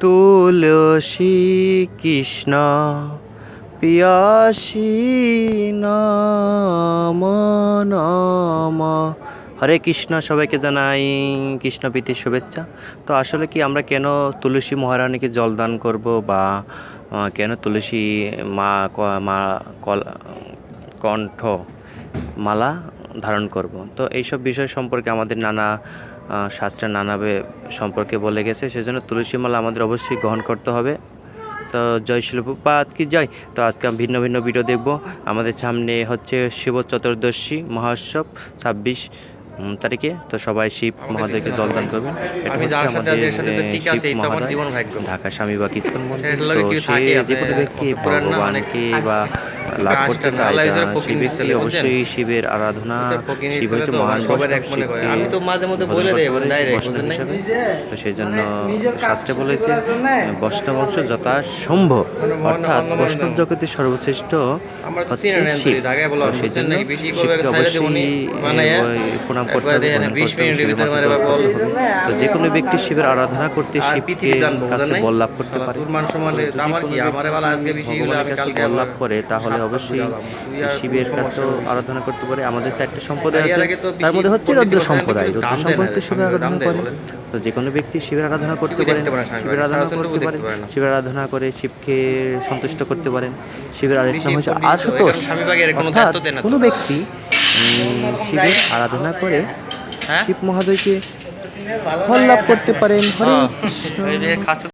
তুলসী কৃষ্ণ পিয়াসী নাম নাম। হরে কৃষ্ণ, সবাইকে জানাই কৃষ্ণ প্রীতির শুভেচ্ছা। তো আসলে কি আমরা কেন তুলসী মহারানীকে জলদান করব বা কেন তুলসী মা মা কণ্ঠ মালা ধারণ করব? তো এইসব বিষয় সম্পর্কে আমাদের নানা শাস্ত্রে নানা বে- সম্পর্কে বলে গেছে। সেজন্য তুলসী মালা আমাদের অবশ্যই গ্রহণ করতে হবে। তো জয় শিল্পপাত কি জয়? তো আজকে আমি ভিন্ন ভিন্ন ভিডিও দেখব। আমাদের সামনে হচ্ছে শিব চতুর্দশী মহোৎসব ছাব্বিশ তারিখে। তো সবাই শিব মহাদেবকে জলদান করবেন। এটা হচ্ছে আমাদের শিব মহাদেব ঢাকা স্বামীবাগ ইস্কন মন্দির। তো সে যে কোনো ব্যক্তি ভগবানকে বা লাভ করতে চায় আল্লাহ যা এদের ব্যক্তি অবশ্যই শিবের আরাধনা শিব হচ্ছে মহান বৈষ্ণব শিবকে তো বৈষ্ণব সেই জন্য শাস্ত্রে বলেছে বৈষ্ণব বংশ যথা সম্ভব অর্থাৎ বৈষ্ণব জগতের সর্বশ্রেষ্ঠ হচ্ছে শিব। তো সেই জন্য শিবকে অবশ্যই প্রণাম করতে হবে দেখেন, বন্দন 20 করতে হবে মিনিটের শিবের ভিতরে মাথা মারে জল বা করতে বল। হবে তো যে কোনো ব্যক্তি শিবের আরাধনা করতে শিবকে কাছে বল লাভ করতে পারে। মান যদি কোনো কি? আমারে বলা আজকে ব্যক্তি ভগবানের কাছে বল লাভ করে তাহলে অবশ্যই শিবের কোনো কাছে তো আরাধনা করতে পারে। আমাদের চারটে সম্প্রদায় আছে। তার মধ্যে হচ্ছে রৌদ্র সম্প্রদায়। রৌদ্র সম্প্রদায় তো শিবের আরাধনা করে। তো যে কোনো ব্যক্তি শিবের আরাধনা করতে পারেন শিবের আরাধনা করতে পারেন। শিবের আরাধনা করে শিবকে সন্তুষ্ট করতে পারেন শিবের আরেক নাম হচ্ছে আশুতোষ। কোনো অর্থাৎ। কোনো ব্যক্তি শিবের আরাধনা করে হ্যাঁ? শিব মহাদয়কে ফল লাভ করতে পারেন। হরে কৃষ্ণ।